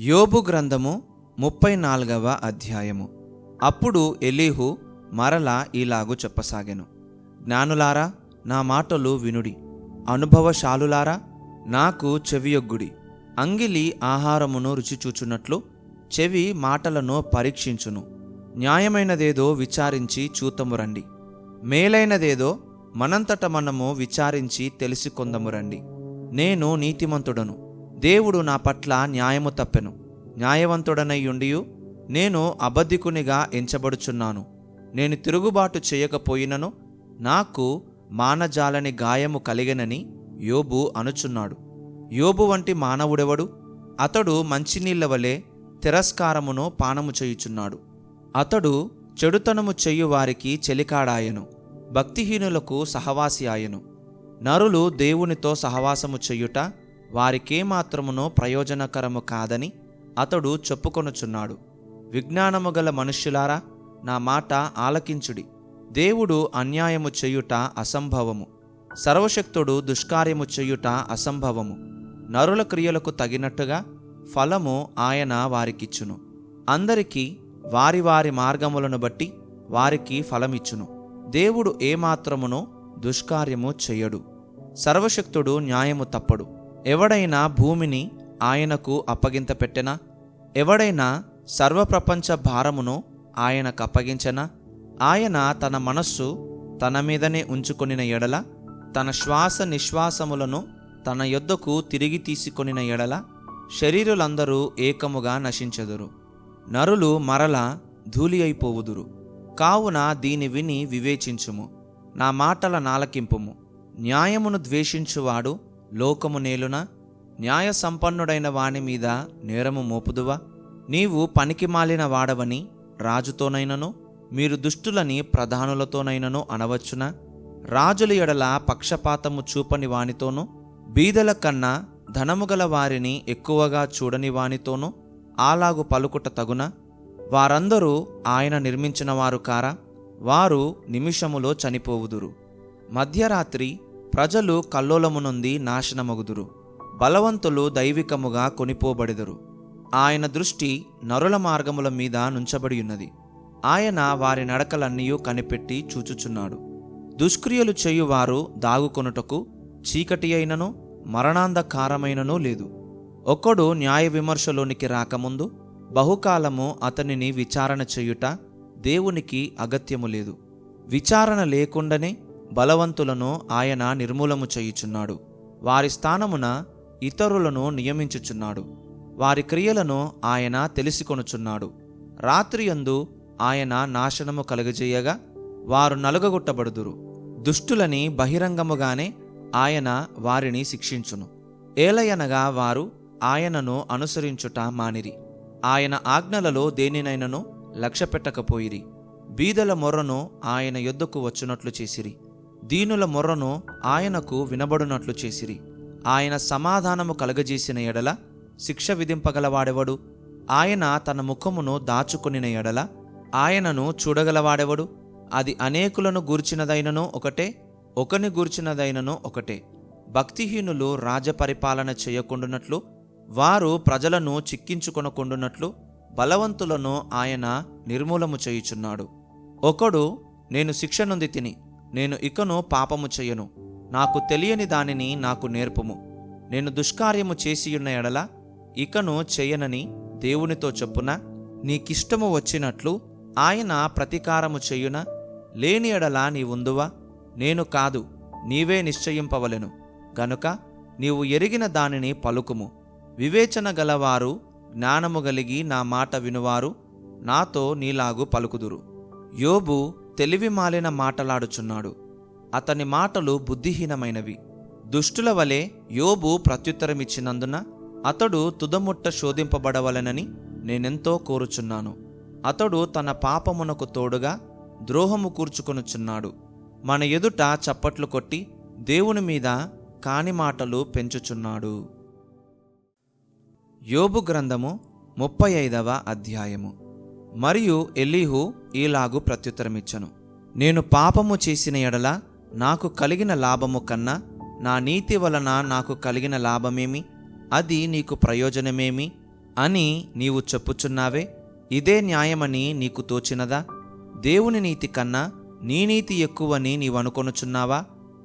యోబు గ్రంథము ముప్పై నాలుగవ అధ్యాయము. అప్పుడు ఎలీహు మరలా ఇలాగు చెప్పసాగెను. జ్ఞానులారా నా మాటలు వినుడి. అనుభవశాలులారా నాకు చెవియొగ్గుడి. అంగిలి ఆహారమును రుచిచూచున్నట్లు చెవి మాటలను పరీక్షించును. న్యాయమైనదేదో విచారించి చూతము రండి. మేలైనదేదో మనంతట మనము విచారించి తెలుసుకొందము రండి. నేను నీతిమంతుడను. దేవుడు నా పట్ల న్యాయము తప్పెను. న్యాయవంతుడనయ్యుండియు నేను అబద్ధికునిగా ఎంచబడుచున్నాను. నేను తిరుగుబాటు చేయకపోయినను నాకు మానజాలని గాయము కలిగనని యోబు అనుచున్నాడు. యోబు వంటి మానవుడెవడు? అతడు మంచినీళ్ళ వలె తిరస్కారమును పానము చేయుచున్నాడు. అతడు చెడుతనము చెయ్యు వారికి చెలికాడాయను. భక్తిహీనులకు సహవాసి ఆయను. నరులు దేవునితో సహవాసము చెయ్యుట వారికేమాత్రమునో ప్రయోజనకరము కాదని అతడు చెప్పుకొనుచున్నాడు. విజ్ఞానము గల మనుష్యులారా నా మాట ఆలకించుడి. దేవుడు అన్యాయము చెయ్యుట అసంభవము. సర్వశక్తుడు దుష్కార్యము చెయ్యుట అసంభవము. నరుల క్రియలకు తగినట్టుగా ఫలము ఆయన వారికిచ్చును. అందరికీ వారి వారి మార్గములను బట్టి వారికి ఫలమిచ్చును. దేవుడు ఏమాత్రమునో దుష్కార్యము చెయ్యడు సర్వశక్తుడు న్యాయము తప్పడు. ఎవడైనా భూమిని ఆయనకు అప్పగింత పెట్టెనా ఎవడైనా సర్వప్రపంచ భారమును ఆయనకు అప్పగించనా? ఆయన తన మనస్సు తన మీదనే ఉంచుకొనిన ఎడల తన శ్వాస నిశ్వాసములను తన యొద్దకు తిరిగి తీసుకొనిన ఎడల శరీరులందరూ ఏకముగా నశించెదరు. నరులు మరల ధూళి అయిపోవుదురు. కావున దీని విని వివేచించుము. నా మాటల నాలకింపుము. న్యాయమును ద్వేషించువాడు లోకము నేలున న్యాయ సంపన్నుడైన వాని మీద నేరము మోపుదువా? నీవు పనికిమాలిన వాడవని రాజుతోనైనను మీరు దుష్టులని ప్రధానులతోనైనను అనవచ్చునా? రాజుల ఎడల పక్షపాతము చూపని వానితోనూ బీదల కన్నా ధనము గల వారిని ఎక్కువగా చూడని వానితోనూ అలాగు పలుకుట తగున? వారందరూ ఆయన నిర్మించిన వారు కారా? వారు నిమిషములో చనిపోవుదురు. మధ్యరాత్రి ప్రజలు కల్లోలమునుంది నాశనమగుదురు. బలవంతులు దైవికముగా కొనిపోబడెదరు. ఆయన దృష్టి నరుల మార్గముల మీద నుంచబడి ఉన్నది ఆయన వారి నడకలన్నీ కనిపెట్టి చూచుచున్నాడు. దుష్క్రియలు చేయువారు దాగుకొనుటకు చీకటి అయినను మరణాంధకారమైనను లేదు. ఒకడు న్యాయ విమర్శలోనికి రాకముందు బహుకాలము అతనిని విచారణ చేయుట దేవునికి అగత్యము లేదు. విచారణ లేకుండానే బలవంతులను ఆయన నిర్మూలము చేయుచున్నాడు. వారి స్థానమున ఇతరులను నియమించుచున్నాడు. వారి క్రియలను ఆయన తెలిసికొనుచున్నాడు. రాత్రియందు ఆయన నాశనము కలుగజేయగా వారు నలుగగొట్టబడుదురు. దుష్టులని బహిరంగముగానే ఆయన వారిని శిక్షించును. ఏలయనగా వారు ఆయనను అనుసరించుట మానిరి. ఆయన ఆజ్ఞలలో దేనినైనను లక్ష్యపెట్టకపోయిరి. బీదల మొర్రను ఆయన యొద్దకు వచ్చినట్లు చేసిరి. దీనుల మొర్రను ఆయనకు వినబడునట్లు చేసిరి. ఆయన సమాధానము కలగజేసిన ఎడల శిక్ష విధింపగలవాడెవడు? ఆయన తన ముఖమును దాచుకొనిన ఎడల ఆయనను చూడగలవాడెవడు? అది అనేకులను గూర్చినదైనను ఒకటే ఒకని గూర్చినదైనను ఒకటే. భక్తిహీనులు రాజపరిపాలన చేయకుండునట్లు వారు ప్రజలను చిక్కించుకొనకుండునట్లు బలవంతులను ఆయన నిర్మూలము చేయుచున్నాడు. ఒకడు నేను శిక్ష నుంది తిని నేను ఇకను పాపము చెయ్యను నాకు తెలియని దానిని నాకు నేర్పుము. నేను దుష్కార్యము చేసియున్న ఎడల ఇకను చెయ్యనని దేవునితో చెప్పున నీకిష్టము వచ్చినట్లు ఆయన ప్రతీకారము చెయ్యున లేని ఎడల నీవుందువా? నేను కాదు నీవే నిశ్చయింపవలెను. గనుక నీవు ఎరిగిన దానిని పలుకుము. వివేచన గలవారు జ్ఞానము కలిగి నా మాట వినువారు నాతో నీలాగు పలుకుదురు. యోబు తెలివి మాలిన మాటలాడుచున్నాడు. అతని మాటలు బుద్ధిహీనమైనవి. దుష్టుల వలె యోబు ప్రత్యుత్తరమిచ్చినందున అతడు తుదముట్ట శోధింపబడవలెనని నేనెంతో కోరుచున్నాను. అతడు తన పాపమునకు తోడుగా ద్రోహము కూర్చుకొనుచున్నాడు. మన ఎదుట చప్పట్లు కొట్టి దేవుని మీద కాని మాటలు పెంచుచున్నాడు. యోబు గ్రంథము ముప్పై ఐదవ అధ్యాయము. మరియు ఎలీహు ఈలాగు ప్రత్యుత్తరమిచ్చను. నేను పాపము చేసిన ఎడల నాకు కలిగిన లాభము కన్నా నా నీతి వలన నాకు కలిగిన లాభమేమి? అది నీకు ప్రయోజనమేమి? అని నీవు చెప్పుచున్నావే ఇదే న్యాయమని నీకు తోచినదా? దేవుని నీతి కన్నా నీ నీతి ఎక్కువని నీవనుకొనుచున్నావా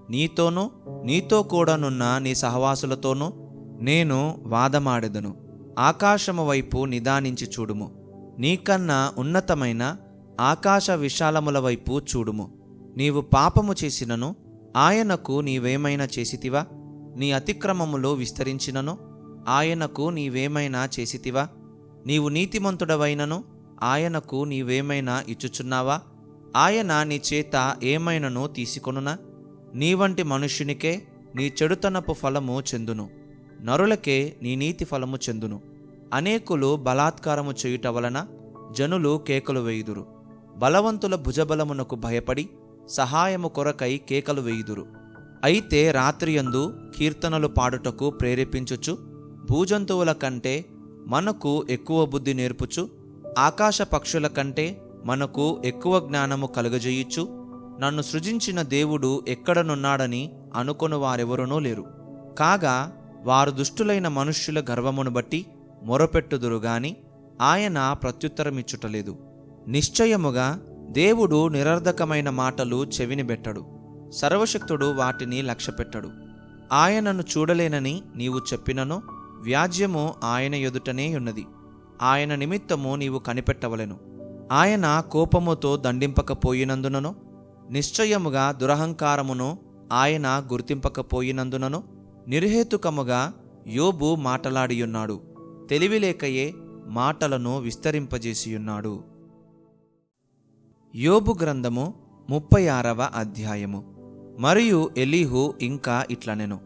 నీతోనూ నీతో కూడానున్న నీ సహవాసులతోనూ నేను వాదమాడెదను. ఆకాశము వైపు నిదానించి చూడుము. నీకన్నా ఉన్నతమైన ఆకాశ విశాలముల వైపు చూడుము. నీవు పాపము చేసినను ఆయనకు నీవేమైనా చేసితివా? నీ అతిక్రమములో విస్తరించినను ఆయనకు నీవేమైనా చేసితివా? నీవు నీతిమంతుడవైనను ఆయనకు నీవేమైనా ఇచ్చుచున్నావా? ఆయన నీ చేత ఏమైనను తీసుకొనునా? నీ వంటి మనుష్యునికే నీ చెడుతనపు ఫలము చెందును. నరులకే నీ నీతి ఫలము చెందును. అనేకులు బలాత్కారము చేయుట వలన జనులు కేకలు వేయుదురు. బలవంతుల భుజబలమునకు భయపడి సహాయము కొరకై కేకలు వేయుదురు. అయితే రాత్రియందు కీర్తనలు పాడుటకు ప్రేరేపించుచు భూజంతువుల కంటే మనకు ఎక్కువ బుద్ధి నేర్పుచు ఆకాశ పక్షుల కంటే మనకు ఎక్కువ జ్ఞానము కలుగజేయుచు నన్ను సృజించిన దేవుడు ఎక్కడనున్నాడని అనుకొను వారెవరునూ లేరు. కాగా వారు దుష్టులైన మనుష్యుల గర్వమును బట్టి మొరపెట్టుదురు గాని ఆయన ప్రత్యుత్తరమిచ్చుటలేదు. నిశ్చయముగా దేవుడు నిరర్ధకమైన మాటలు చెవినిబెట్టడు. సర్వశక్తుడు వాటిని లక్ష్యపెట్టడు. ఆయనను చూడలేనని నీవు చెప్పినను వ్యాజ్యము ఆయన ఎదుటనే ఉన్నది. ఆయన నిమిత్తము నీవు కనిపెట్టవలెను. ఆయన కోపముతో దండింపకపోయినందునను నిశ్చయముగా దురహంకారమును ఆయన గుర్తింపకపోయినందునను నిర్హేతుకముగా యోబు మాటలాడియున్నాడు. తెలివిలేకయే మాటలను విస్తరింపజేసియున్నాడు. యోబు గ్రంథము ముప్పై ఆరవ అధ్యాయము. మరియు ఎలీహు ఇంకా ఇట్లనెను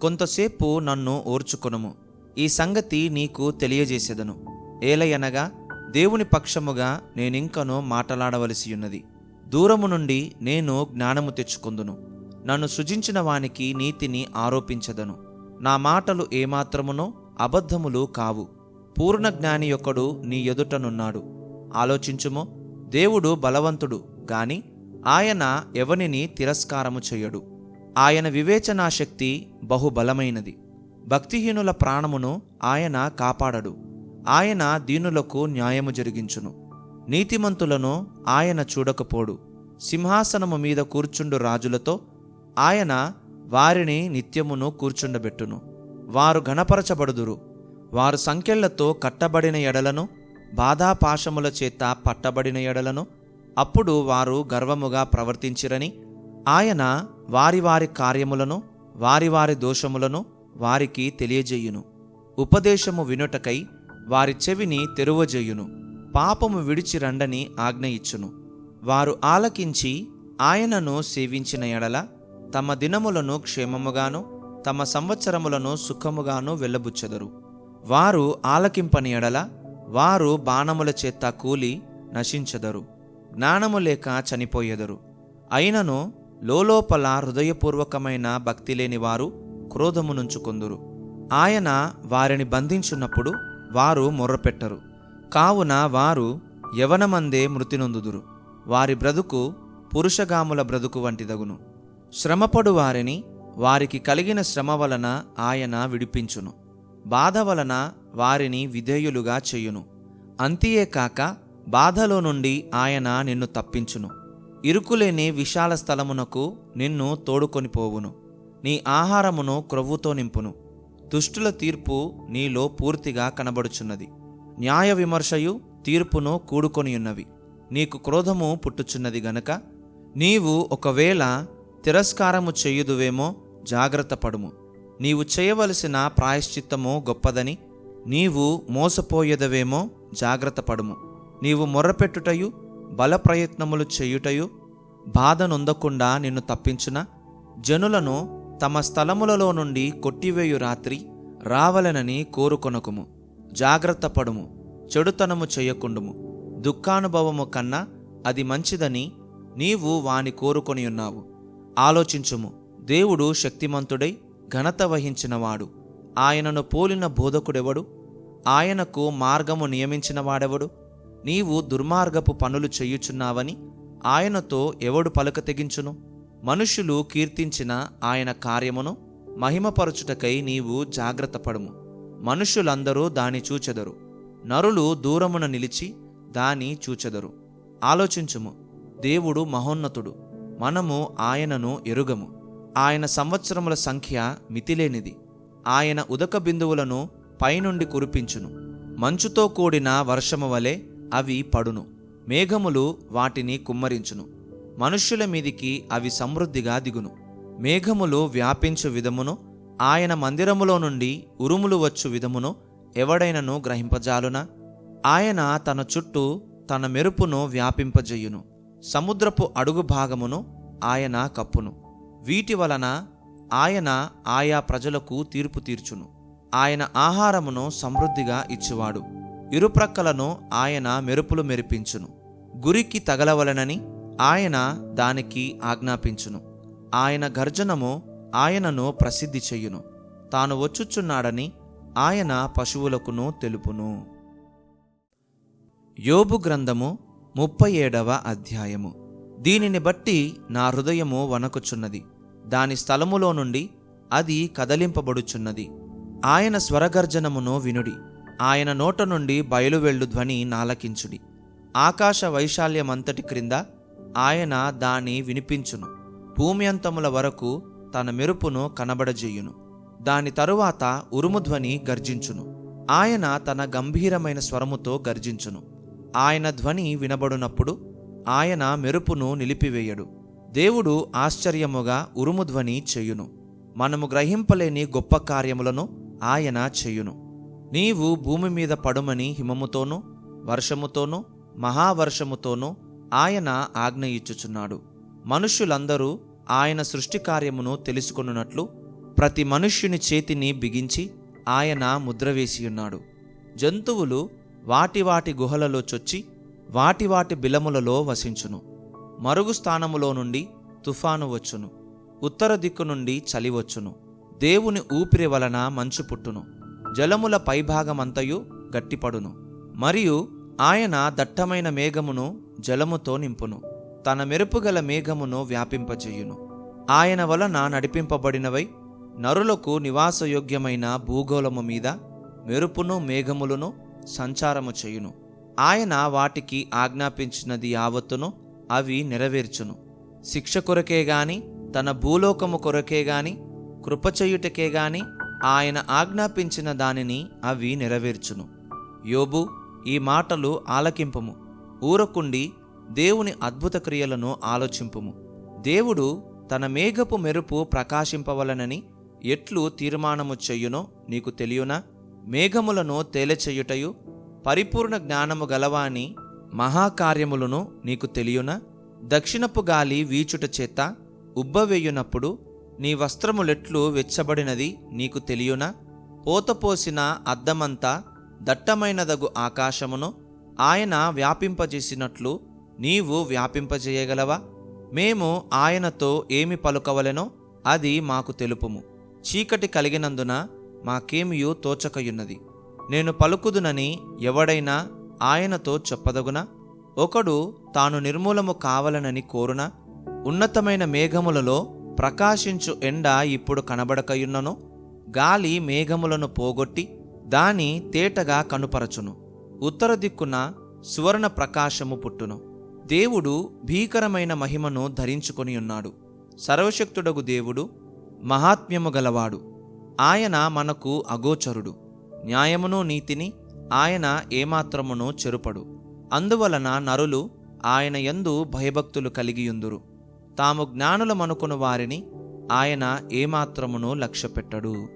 కొంతసేపు నన్ను ఓర్చుకొనుము. ఈ సంగతి నీకు తెలియజేసేదను. ఏలయనగా దేవుని పక్షముగా నేనింకను మాటలాడవలసియున్నది. దూరము నుండి నేను జ్ఞానము తెచ్చుకుందును. నన్ను సృజించిన వానికి నీతిని ఆరోపించదను. నా మాటలు ఏమాత్రమునో అబద్ధములు కావు. పూర్ణ జ్ఞాని యొక్కడు నీ ఎదుటనున్నాడు ఆలోచించుము దేవుడు బలవంతుడు గాని ఆయన ఎవనిని తిరస్కారము చెయ్యడు. ఆయన వివేచనాశక్తి బహుబలమైనది. భక్తిహీనుల ప్రాణమును ఆయన కాపాడడు. ఆయన దీనులకు న్యాయము జరిగించును. నీతిమంతులను ఆయన చూడకపోడు. సింహాసనము మీద కూర్చుండు రాజులతో ఆయన వారిని నిత్యమును కూర్చుండబెట్టును. వారు గణపరచబడుదురు వారు సంఖ్యలతో కట్టబడిన ఎడలను బాధాపాశముల చేత పట్టబడిన ఎడలను అప్పుడు వారు గర్వముగా ప్రవర్తించిరని ఆయన వారి వారి కార్యములను వారి వారి దోషములను వారికి తెలియజేయును. ఉపదేశము వినుటకై వారి చెవిని తెరువజేయును. పాపము విడిచి రండని ఆజ్ఞ ఇచ్చును. వారు ఆలకించి ఆయనను సేవించిన ఎడల తమ దినములను క్షేమముగాను తమ సంవత్సరములను సుఖముగాను వెళ్ళబుచ్చెదరు. వారు ఆలకింపని ఎడల వారు బాణముల చేత కూలి నశించెదరు. జ్ఞానము లేక చనిపోయెదరు. అయినను లోలోపల హృదయపూర్వకమైన భక్తి లేని వారు క్రోధము నుంచుకుందురు ఆయన వారిని బంధించున్నప్పుడు వారు మొర్రపెట్టరు. కావున వారు యవనమందే మృతి నొందుదురు. వారి బ్రతుకు పురుషగాముల బ్రతుకు వంటిదగును. శ్రమపడు వారిని వారికి కలిగిన శ్రమ వలన ఆయన విడిపించును. బాధ వలన వారిని విధేయులుగా చేయును. అంతియే కాక బాధలో నుండి ఆయన నిన్ను తప్పించును. ఇరుకులేని విశాల స్థలమునకు నిన్ను తోడుకొని పోవును. నీ ఆహారమును క్రొవ్వుతో నింపును. దుష్టుల తీర్పు నీలో పూర్తిగా కనబడుచున్నది. న్యాయ విమర్శయు తీర్పును కూడుకొనియున్నవి. నీకు క్రోధము పుట్టుచున్నది గనక నీవు ఒకవేళ తిరస్కారము చెయ్యుదువేమో జాగ్రత్త పడుము నీవు చేయవలసిన ప్రాయశ్చిత్తము గొప్పదని నీవు మోసపోయేదవేమో జాగ్రత్త పడుము నీవు మొర్రపెట్టుటయు బలప్రయత్నములు చేయుటయు బాధ నొందకుండా నిన్ను తప్పించున జనులను తమ స్థలములలో నుండి కొట్టివేయు రాత్రి రావలెనని కోరుకొనకుము. జాగ్రత్త పడుము చెడుతనము చేయకుండుము. దుఃఖానుభవము కన్నా అది మంచిదని నీవు వాని కోరుకొని ఉన్నావు ఆలోచించుము. దేవుడు శక్తిమంతుడై ఘనత వహించినవాడు. ఆయనను పోలిన బోధకుడెవడు? ఆయనకు మార్గము నియమించిన వాడెవడు నీవు దుర్మార్గపు పనులు చేయుచున్నావని ఆయనతో ఎవడు పలుక తెగించును? మనుషులు కీర్తించిన ఆయన కార్యమును మహిమపరచుటకై నీవు జాగ్రత్తపడుము మనుషులందరూ మనుష్యులందరూ దాని చూచెదరు. నరులు దూరమున నిలిచి దాని చూచెదరు. ఆలోచించుము. దేవుడు మహోన్నతుడు. మనము ఆయనను ఎరుగము. ఆయన సంవత్సరముల సంఖ్య మితిలేనిది. ఆయన ఉదక బిందువులను పైనుండి కురిపించును. మంచుతో కూడిన వర్షము వలె అవి పడును. మేఘములు వాటిని కుమ్మరించును. మనుష్యుల మీదికి అవి సమృద్ధిగా దిగును. మేఘములు వ్యాపించు విధమును ఆయన మందిరములో నుండి ఉరుములు వచ్చు విధమును ఎవడైనను గ్రహింపజాలునా? ఆయన తన చుట్టూ తన మెరుపును వ్యాపింపజేయును. సముద్రపు అడుగు భాగమును ఆయన కప్పును. వీటి వలన ఆయన ఆయా ప్రజలకు తీర్పు తీర్చును. ఆయన ఆహారమును సమృద్ధిగా ఇచ్చువాడు. ఇరుప్రక్కలను ఆయన మెరుపులు మెరిపించును. గురికి తగలవలనని ఆయన దానికి ఆజ్ఞాపించును. ఆయన గర్జనము ఆయనను ప్రసిద్ధి చెయ్యును తాను వచ్చుచున్నాడని ఆయన పశువులకును తెలుపును. యోబు గ్రంథము ముప్పై ఏడవ అధ్యాయము. దీనిని బట్టి నా హృదయము వణకుచున్నది. దాని స్థలములో నుండి అది కదలింపబడుచున్నది. ఆయన స్వరగర్జనమును వినుడి. ఆయన నోట నుండి బయలువెళ్ళు ధ్వని నాలకించుడి. ఆకాశ వైశాల్యమంతటి క్రింద ఆయన దాని వినిపించును. భూమి అంతముల వరకు తన మెరుపును కనబడజేయును. దాని తరువాత ఉరుముధ్వని గర్జించును. ఆయన తన గంభీరమైన స్వరముతో గర్జించును. ఆయన ధ్వని వినబడునప్పుడు ఆయన మెరుపును నిలిపివేయడు. దేవుడు ఆశ్చర్యముగా ఉరుముధ్వని చేయును. మనము గ్రహింపలేని గొప్ప కార్యములను ఆయన చేయును. నీవు భూమి మీద పడుమని హిమముతోనూ వర్షముతోనూ మహావర్షముతోనూ ఆయన ఆజ్ఞ ఇచ్చుచున్నాడు. మనుష్యులందరూ ఆయన సృష్టి కార్యమును తెలుసుకొనున్నట్లు ప్రతి మనుష్యుని చేతిని బిగించి ఆయన ముద్ర వేసియున్నాడు. జంతువులు వాటి వాటి గుహలలో చొచ్చి వాటి వాటి బిలములలో వసించును. మరుగు స్థానములో నుండి తుఫాను వచ్చును. ఉత్తర దిక్కు నుండి చలి వచ్చును. దేవుని ఊపిరి వలన మంచు పుట్టును. జలముల పైభాగమంతయు గట్టిపడును. మరియు ఆయన దట్టమైన మేఘమును జలముతో నింపును. తన మెరుపుగల మేఘమును వ్యాపింపజేయును. ఆయన వలన నడిపింపబడినవై నరులకు నివాసయోగ్యమైన భూగోళము మీద మెరుపును మేఘములను సంచారము చేయును. ఆయన వాటికి ఆజ్ఞాపించినది యావత్తును అవి నెరవేర్చును. శిక్ష కొరకే గాని తన భూలోకము కొరకే గాని కృపచేయుటకే గాని ఆయన ఆజ్ఞాపించిన దానిని అవి నెరవేర్చును. యోబు ఈ మాటలు ఆలకింపుము. ఊరకుండి దేవుని అద్భుత క్రియలను ఆలోచింపుము. దేవుడు తన మేఘపు మెరుపు ప్రకాశింపవలనని ఎట్లు తీర్మానము చెయ్యునో నీకు తెలియనా? మేఘములను తేలచెయ్యుటయు పరిపూర్ణ జ్ఞానము గలవాని మహాకార్యములను నీకు తెలియన దక్షిణపు గాలి వీచుట చేత ఉబ్బవేయునప్పుడు నీ వస్త్రములెట్లు వెచ్చబడినది నీకు తెలియన పోతపోసిన అద్దమంతా దట్టమైనదగు ఆకాశమును ఆయన వ్యాపింపజేసినట్లు నీవు వ్యాపింపజేయగలవా? మేము ఆయనతో ఏమి పలుకవలెనో అది మాకు తెలుపుము. చీకటి కలిగినందున మాకేమియూ తోచకయున్నది. నేను పలుకుదునని ఎవడైనా ఆయనతో చెప్పదగున? ఒకడు తాను నిర్మూలము కావలనని కోరున ఉన్నతమైన మేఘములలో ప్రకాశించు ఎండ ఇప్పుడు కనబడకయున్నను గాలి మేఘములను పోగొట్టి దాని తేటగా కనుపరచును. ఉత్తర దిక్కున సువర్ణ ప్రకాశము పుట్టును. దేవుడు భీకరమైన మహిమను ధరించుకొని ఉన్నాడు సర్వశక్తుడగు దేవుడు మహాత్మ్యము గలవాడు. ఆయన మనకు అగోచరుడు. న్యాయమును నీతిని ఆయన ఏమాత్రమునో చెరుపడు. అందువలన నరులు ఆయన యందు భయభక్తులు కలిగియుందురు. తాము జ్ఞానులమనుకుని వారిని ఆయన ఏమాత్రమునో లక్ష్యపెట్టడు.